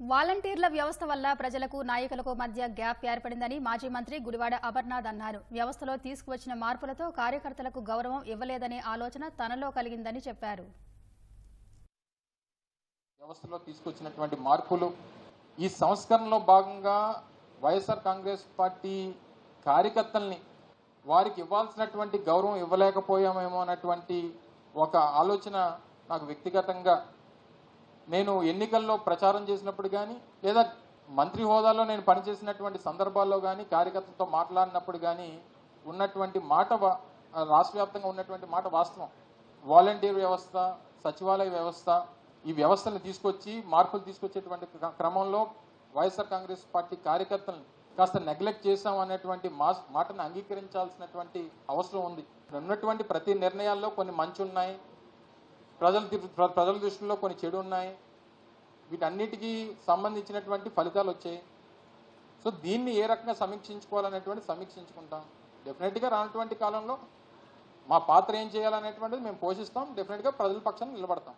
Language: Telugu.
వాలంటీర్ల వ్యవస్థ వల్ల ప్రజలకు నాయకులకు మధ్య గ్యాప్ ఏర్పడిందని మాజీ మంత్రి గుడివాడ అమర్నాథ్ అన్నారు. వ్యవస్థలో తీసుకువచ్చిన మార్పులతో కార్యకర్తలకు గౌరవం ఇవ్వలేదనే ఆలోచన తనలో కలిగిందని చెప్పారు. వ్యవస్థలో తీసుకొచ్చినటువంటి మార్పులు ఈ సంస్కరణలో భాగంగా వైఎస్ఆర్ కాంగ్రెస్ పార్టీ కార్యకర్తల్ని వారికి ఇవ్వాల్సినటువంటి గౌరవం ఇవ్వలేకపోయామేమో అన్నటువంటి ఒక ఆలోచన నాకు వ్యక్తిగతంగా నేను ఎన్నికల్లో ప్రచారం చేసినప్పుడు కానీ లేదా మంత్రి హోదాలో నేను పనిచేసినటువంటి సందర్భాల్లో కానీ కార్యకర్తలతో మాట్లాడినప్పుడు కానీ ఉన్నటువంటి మాట రాష్ట్ర ఉన్నటువంటి మాట వాస్తవం. వాలంటీర్ వ్యవస్థ సచివాలయ వ్యవస్థ ఈ వ్యవస్థను తీసుకొచ్చి మార్పులు తీసుకొచ్చేటువంటి క్రమంలో వైఎస్ఆర్ కాంగ్రెస్ పార్టీ కార్యకర్తలను కాస్త నెగ్లెక్ట్ చేశాం అనేటువంటి మాటను అంగీకరించాల్సినటువంటి అవసరం ఉంది. ఉన్నటువంటి ప్రతి నిర్ణయాల్లో కొన్ని మంచి ఉన్నాయి ప్రజల ప్రజల దృష్టిలో కొన్ని చెడు ఉన్నాయి వీటన్నిటికీ సంబంధించినటువంటి ఫలితాలు వచ్చాయి. సో దీన్ని ఏ రకంగా సమీక్షించుకోవాలనేటువంటి సమీక్షించుకుంటాం. డెఫినెట్గా రానటువంటి కాలంలో మా పాత్ర ఏం చేయాలనేటువంటిది మేము పోషిస్తాం. డెఫినెట్గా ప్రజల పక్షాన్ని నిలబడతాం.